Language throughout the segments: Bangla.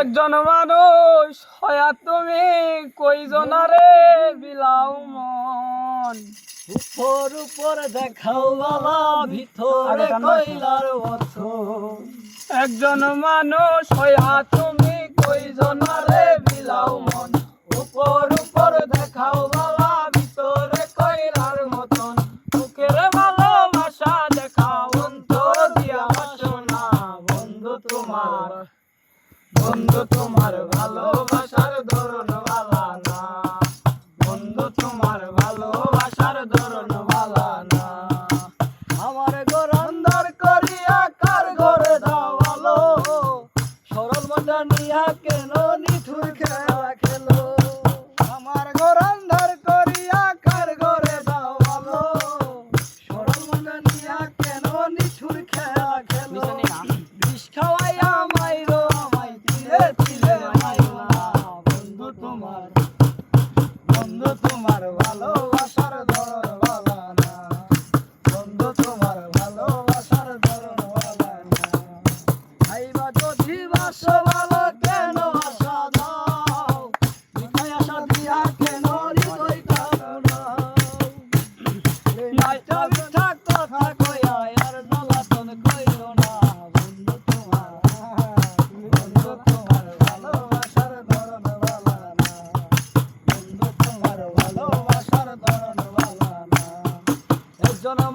একজন মানুষ হয়া তুমি কইজনারে বিলাও মন? উপর উপর দেখাও বাবা ভিতরে কইলার বছর একজন মানুষ হয়া তুমি কইজনারে বিলাও মন? উপর উপর দেখাও বাবা ভিতরে কইলার মতন বুকের ভালোবাসা দেখাও অন্তর দিয়া বাসনা বন্ধু তোমার। বন্ধু, তোমার ভালোবাসার ধরন ভালা না। বন্ধু, তোমার ভালোবাসার ধরন ভালা না। আমার ঘর অন্দর করিয়া কার ঘরে দাওয়ালো সরল মজা নিয়া কেন নিঠুর খেলা বন্ধু, তোমার ভালোবাসার ধরন ভালা না। বন্ধু, তোমার ভালোবাসার ধরন ভালা না। খাইবা যদি বাসো ভালো, কেন আশা দাও? মিঠাই আশা দিয়া কেন হৃদয়টা নাইটা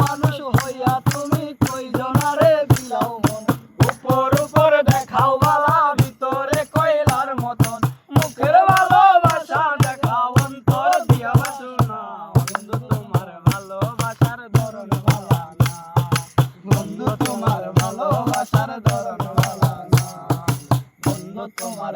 মানুষ হইয়া দেখাও বালা, ভিতরে কয়লার মতন। মুখের ভালোবাসা দেখাও, অন্তর দিয়া ভালোবাসার ভালা না। বন্ধু ভালোবাসার ভালা বন্ধু, তোমার ভালোবাসার ধরন ভালা বন্ধু তোমার